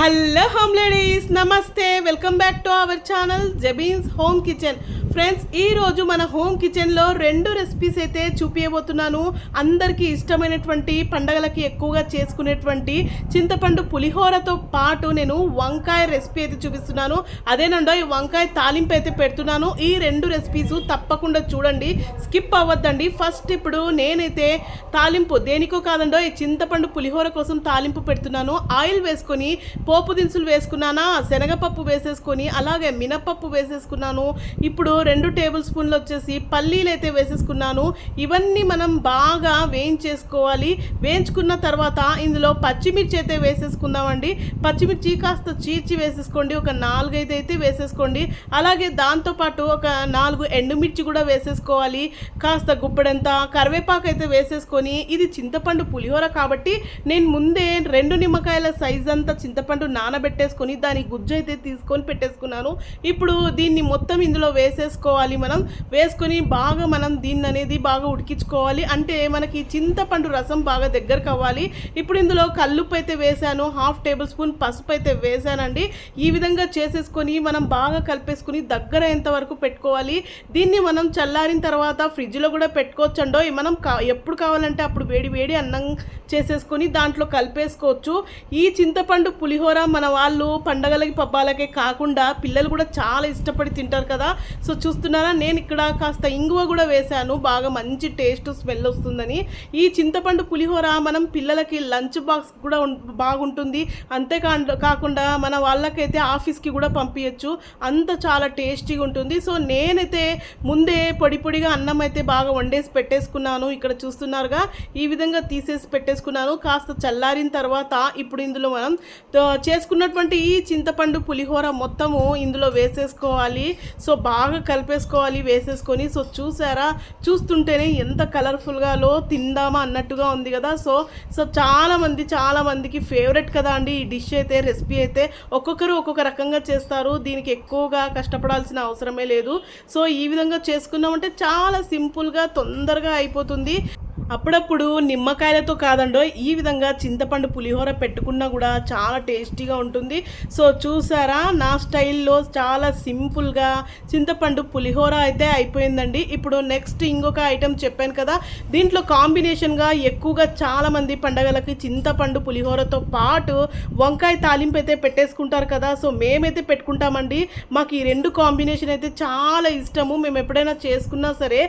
Hello home ladies నమస్తే. Welcome back to our channel Jabeen's home kitchen. Friends ఈరోజు మన home కిచెన్లో రెండు రెసిపీస్ అయితే చూపించబోతున్నాను అందరికీ ఇష్టమైనటువంటి పండగలకి ఎక్కువగా చేసుకునేటువంటి చింతపండు పులిహోరతో పాటు నేను వంకాయ రెసిపీ అయితే చూపిస్తున్నాను. అదేనండో ఈ వంకాయ తాలింపు అయితే పెడుతున్నాను. ఈ రెండు రెసిపీస్ తప్పకుండా చూడండి. స్కిప్ అవ్వద్దండి. ఫస్ట్ ఇప్పుడు నేనైతే తాలింపు దేనికో కాదండో ఈ చింతపండు పులిహోర కోసం తాలింపు పెడుతున్నాను. ఆయిల్ వేసుకొని పోపు దినుసులు వేసుకున్నానా శనగపప్పు వేసేసుకొని అలాగే మినపప్పు వేసేసుకున్నాను. ఇప్పుడు రెండు టేబుల్ స్పూన్లు వచ్చేసి పల్లీలు అయితే వేసేసుకున్నాను. ఇవన్నీ మనం బాగా వేయించేసుకోవాలి. వేయించుకున్న తర్వాత ఇందులో పచ్చిమిర్చి అయితే వేసేసుకుందామండి. పచ్చిమిర్చి కాస్త చీర్చి వేసేసుకోండి. ఒక నాలుగైదు అయితే వేసేసుకోండి. అలాగే దాంతోపాటు ఒక నాలుగు ఎండుమిర్చి కూడా వేసేసుకోవాలి. కాస్త గుప్పెడంత కరివేపాకు అయితే వేసేసుకొని ఇది చింతపండు పులిహోర కాబట్టి నేను ముందే రెండు నిమ్మకాయల సైజ్ అంతా చింతపండు నానబెట్టేసుకొని దాని గుజ్జు అయితే తీసుకొని పెట్టేసుకున్నాను. ఇప్పుడు దీన్ని మొత్తం ఇందులో వేసేసుకోవాలి మనం. వేసుకొని బాగా మనం దీన్ని అనేది బాగా ఉడికించుకోవాలి. అంటే మనకి చింతపండు రసం బాగా దగ్గరకు అవ్వాలి. ఇప్పుడు ఇందులో కల్లుప్పు అయితే వేసాను. హాఫ్ టేబుల్ స్పూన్ పసుపు అయితే వేసానండి. ఈ విధంగా చేసేసుకొని మనం బాగా కలిపేసుకుని దగ్గర అయ్యేంత వరకు పెట్టుకోవాలి. దీన్ని మనం చల్లారిన తర్వాత ఫ్రిడ్జ్లో కూడా పెట్టుకోవచ్చండో మనం కా ఎప్పుడు కావాలంటే అప్పుడు వేడి వేడి అన్నం చేసేసుకొని దాంట్లో కలిపేసుకోవచ్చు. ఈ చింతపండు పులిహోర మన వాళ్ళు పండగలకి పబ్బాలకే కాకుండా పిల్లలు కూడా చాలా ఇష్టపడి తింటారు కదా. సో చూస్తున్నారా నేను ఇక్కడ కాస్త ఇంగువ కూడా వేశాను. బాగా మంచి టేస్ట్ స్మెల్ వస్తుందని. ఈ చింతపండు పులిహోర మనం పిల్లలకి లంచ్ బాక్స్ కూడా బాగుంటుంది. అంతేకా కాకుండా మన వాళ్ళకైతే ఆఫీస్కి కూడా పంపించచ్చు అంత చాలా టేస్టీగా ఉంటుంది. సో నేనైతే ముందే పొడి పొడిగా అన్నం అయితే బాగా వండేసి పెట్టేసుకున్నాను. ఇక్కడ చూస్తున్నారుగా ఈ విధంగా తీసేసి పెట్టేసుకున్నాను. కాస్త చల్లారిన తర్వాత ఇప్పుడు ఇందులో మనం చేసుకున్నటువంటి ఈ చింతపండు పులిహోర మొత్తము ఇందులో వేసేసుకోవాలి. సో బాగా కలిపేసుకోవాలి వేసేసుకొని. సో చూసారా? చూస్తుంటేనే ఎంత కలర్ఫుల్గాలో తిందామా అన్నట్టుగా ఉంది కదా. సో సో చాలామంది చాలామందికి చాలా మందికి ఫేవరెట్ కదా అండి ఈ డిష్ అయితే రెసిపీ అయితే. ఒక్కొక్కరు ఒక్కొక్క రకంగా చేస్తారు. దీనికి ఎక్కువగా కష్టపడాల్సిన అవసరమే లేదు. సో ఈ విధంగా చేసుకున్నామంటే చాలా సింపుల్గా తొందరగా అయిపోతుంది. అప్పుడప్పుడు నిమ్మకాయలతో కాదండో ఈ విధంగా చింతపండు పులిహోర పెట్టుకున్నా కూడా చాలా టేస్టీగా ఉంటుంది. సో చూసారా? నా స్టైల్లో చాలా సింపుల్గా చింతపండు పులిహోర అయితే అయిపోయిందండి. ఇప్పుడు నెక్స్ట్ ఇంకొక ఐటెం చెప్పాను కదా. దీంట్లో కాంబినేషన్గా ఎక్కువగా చాలామంది పండగలకి చింతపండు పులిహోరతో పాటు వంకాయ తాలింపు అయితే పెట్టేసుకుంటారు కదా. సో మేమైతే పెట్టుకుంటామండి. మాకు ఈ రెండు కాంబినేషన్ అయితే చాలా ఇష్టము. మేము ఎప్పుడైనా చేసుకున్నా సరే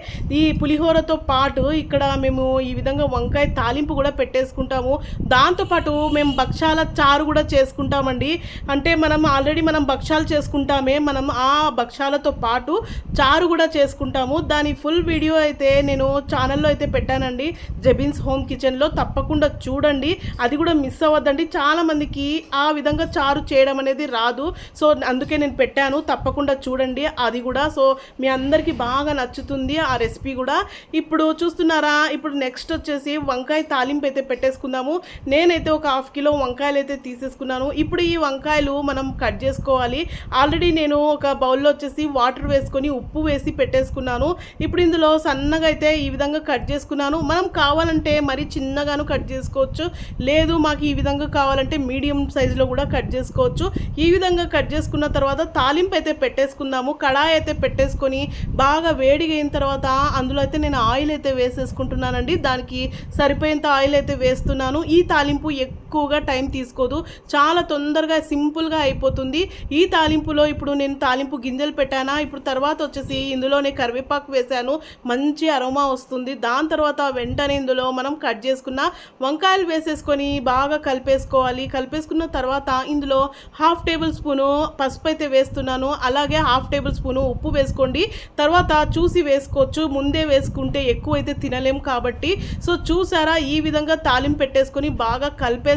ఈ పులిహోరతో పాటు ఇక్కడ మేము ఈ విధంగా వంకాయ తాలింపు కూడా పెట్టేసుకుంటాము. దాంతోపాటు మేము భక్షాల చారు కూడా చేసుకుంటామండి. అంటే మనం ఆల్రెడీ మనం భక్షాలు చేసుకుంటామే. మనం ఆ భక్షాలతో పాటు చారు కూడా చేసుకుంటాము. దాని ఫుల్ వీడియో అయితే నేను ఛానల్లో అయితే పెట్టానండి. జబిన్స్ హోమ్ కిచెన్లో తప్పకుండా చూడండి. అది కూడా మిస్ అవ్వద్దండి. చాలామందికి ఆ విధంగా చారు చేయడం అనేది రాదు. సో అందుకే నేను పెట్టాను. తప్పకుండా చూడండి. అది కూడా సో మీ అందరికీ బాగా నచ్చుతుంది ఆ రెసిపీ కూడా. ఇప్పుడు చూస్తున్నారా? ఇప్పుడు నెక్స్ట్ వచ్చేసి వంకాయ తాలింపు అయితే పెట్టేసుకుందాము. నేనైతే ఒక హాఫ్ కిలో వంకాయలు అయితే తీసేసుకున్నాను. ఇప్పుడు ఈ వంకాయలు మనం కట్ చేసుకోవాలి. ఆల్రెడీ నేను ఒక బౌల్లో వచ్చేసి వాటర్ వేసుకొని ఉప్పు వేసి పెట్టేసుకున్నాను. ఇప్పుడు ఇందులో సన్నగా అయితే ఈ విధంగా కట్ చేసుకున్నాను. మనం కావాలంటే మరి చిన్నగాను కట్ చేసుకోవచ్చు. లేదు మాకు ఈ విధంగా కావాలంటే మీడియం సైజులో కూడా కట్ చేసుకోవచ్చు. ఈ విధంగా కట్ చేసుకున్న తర్వాత తాలింపు అయితే పెట్టేసుకుందాము. కడాయి అయితే పెట్టేసుకొని బాగా వేడిగైన తర్వాత అందులో అయితే నేను ఆయిల్ అయితే వేసేసుకుంటున్నాను వేసేసుకుంటున్నానండి దానికి సరిపోయేంత ఆయిల్ అయితే వేస్తున్నాను. ఈ తాలింపు ఎక్కువ ఎక్కువగా టైం తీసుకోదు. చాలా తొందరగా సింపుల్గా అయిపోతుంది. ఈ తాలింపులో ఇప్పుడు నేను తాలింపు గింజలు పెట్టానా? ఇప్పుడు తర్వాత వచ్చేసి ఇందులోనే కరివేపాకు వేశాను. మంచి అరోమా వస్తుంది. దాని తర్వాత వెంటనే ఇందులో మనం కట్ చేసుకున్న వంకాయలు వేసేసుకొని బాగా కలిపేసుకోవాలి. కలిపేసుకున్న తర్వాత ఇందులో హాఫ్ టేబుల్ స్పూను పసుపు అయితే వేస్తున్నాను. అలాగే హాఫ్ టేబుల్ స్పూను ఉప్పు వేసుకోండి. తర్వాత చూసి వేసుకోవచ్చు. ముందే వేసుకుంటే ఎక్కువ అయితే తినలేం కాబట్టి. సో చూసారా? ఈ విధంగా తాలింపు పెట్టేసుకొని బాగా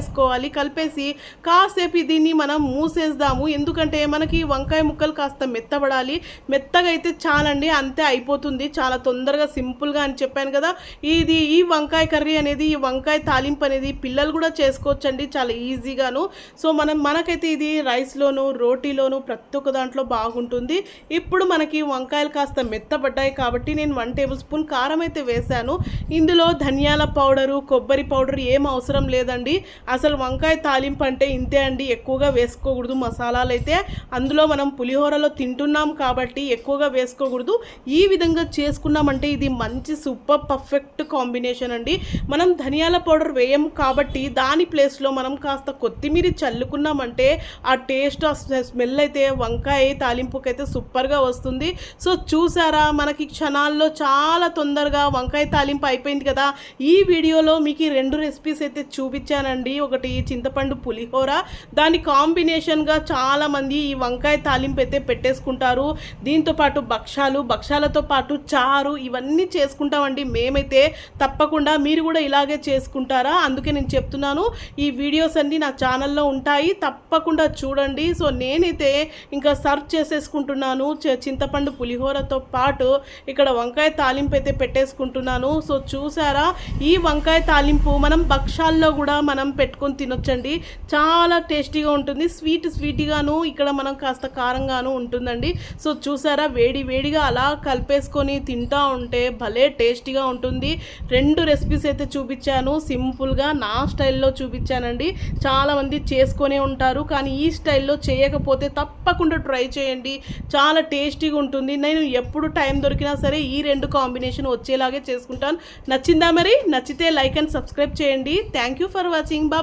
కలిపేసుకోవాలి కలిపేసి కాసేపు దీన్ని మనం మూసేద్దాము. ఎందుకంటే మనకి వంకాయ ముక్కలు కాస్త మెత్తబడాలి. మెత్తగా అయితే చాలండి అంతే అయిపోతుంది. చాలా తొందరగా సింపుల్గా అని చెప్పాను కదా. ఇది ఈ వంకాయ కర్రీ అనేది ఈ వంకాయ తాలింపు అనేది పిల్లలు కూడా చేసుకోవచ్చండి చాలా ఈజీగాను. సో మనం మనకైతే ఇది రైస్లోను రోటీలోను ప్రతి ఒక్క దాంట్లో బాగుంటుంది. ఇప్పుడు మనకి వంకాయలు కాస్త మెత్తబడ్డాయి కాబట్టి నేను వన్ టేబుల్ స్పూన్ కారం అయితే వేశాను. ఇందులో ధనియాల పౌడరు కొబ్బరి పౌడర్ ఏం అవసరం లేదండి. అసలు వంకాయ తాలింపు అంటే ఇంతే అండి. ఎక్కువగా వేసుకోకూడదు. మసాలాలు అయితే అందులో మనం పులిహోరలో తింటున్నాం కాబట్టి ఎక్కువగా వేసుకోకూడదు. ఈ విధంగా చేసుకున్నామంటే ఇది మంచి సూపర్ పర్ఫెక్ట్ కాంబినేషన్ అండి. మనం ధనియాల పౌడర్ వేయం కాబట్టి దాని ప్లేస్లో మనం కాస్త కొత్తిమీర చల్లుకున్నామంటే ఆ టేస్ట్ ఆ స్మెల్ అయితే వంకాయ తాలింపుకైతే సూపర్గా వస్తుంది. సో చూసారా? మనకి క్షణాల్లో చాలా తొందరగా వంకాయ తాలింపు అయిపోయింది కదా. ఈ వీడియోలో మీకు రెండు రెసిపీస్ అయితే చూపించానండి. ఒకటి చింతపండు పులిహోర. దాని కాంబినేషన్గా చాలామంది ఈ వంకాయ తాలింపు అయితే పెట్టేసుకుంటారు. దీంతో పాటు భక్షాలు భక్షాలతో పాటు చారు ఇవన్నీ చేసుకుంటామండి. మేమైతే తప్పకుండా మీరు కూడా ఇలాగే చేసుకుంటారా? అందుకే నేను చెప్తున్నాను. ఈ వీడియోస్ అన్నీ నా ఛానల్లో ఉంటాయి. తప్పకుండా చూడండి. సో నేనైతే ఇంకా సర్వ్ చేసేసుకుంటున్నాను. చింతపండు పులిహోరతో పాటు ఇక్కడ వంకాయ తాలింపు అయితే పెట్టేసుకుంటున్నాను. సో చూసారా? ఈ వంకాయ తాలింపు మనం భక్షాల్లో కూడా మనం పెట్టుకొని తినొచ్చండి. చాలా టేస్టీగా ఉంటుంది. స్వీట్ స్వీట్గాను ఇక్కడ మనం కాస్త కారంగాను ఉంటుందండి. సో చూసారా వేడి వేడిగా అలా కలిపేసుకొని తింటా ఉంటే భలే టేస్టీగా ఉంటుంది. రెండు రెసిపీస్ అయితే చూపించాను. సింపుల్గా నా స్టైల్లో చూపించానండి. చాలామంది చేసుకొనే ఉంటారు. కానీ ఈ స్టైల్లో చేయకపోతే తప్పకుండా ట్రై చేయండి. చాలా టేస్టీగా ఉంటుంది. నేను ఎప్పుడు టైం దొరికినా సరే ఈ రెండు కాంబినేషన్ వచ్చేలాగే చేసుకుంటాను. నచ్చిందా మరి? నచ్చితే లైక్ అండ్ సబ్స్క్రైబ్ చేయండి. Thank you for watching. Baba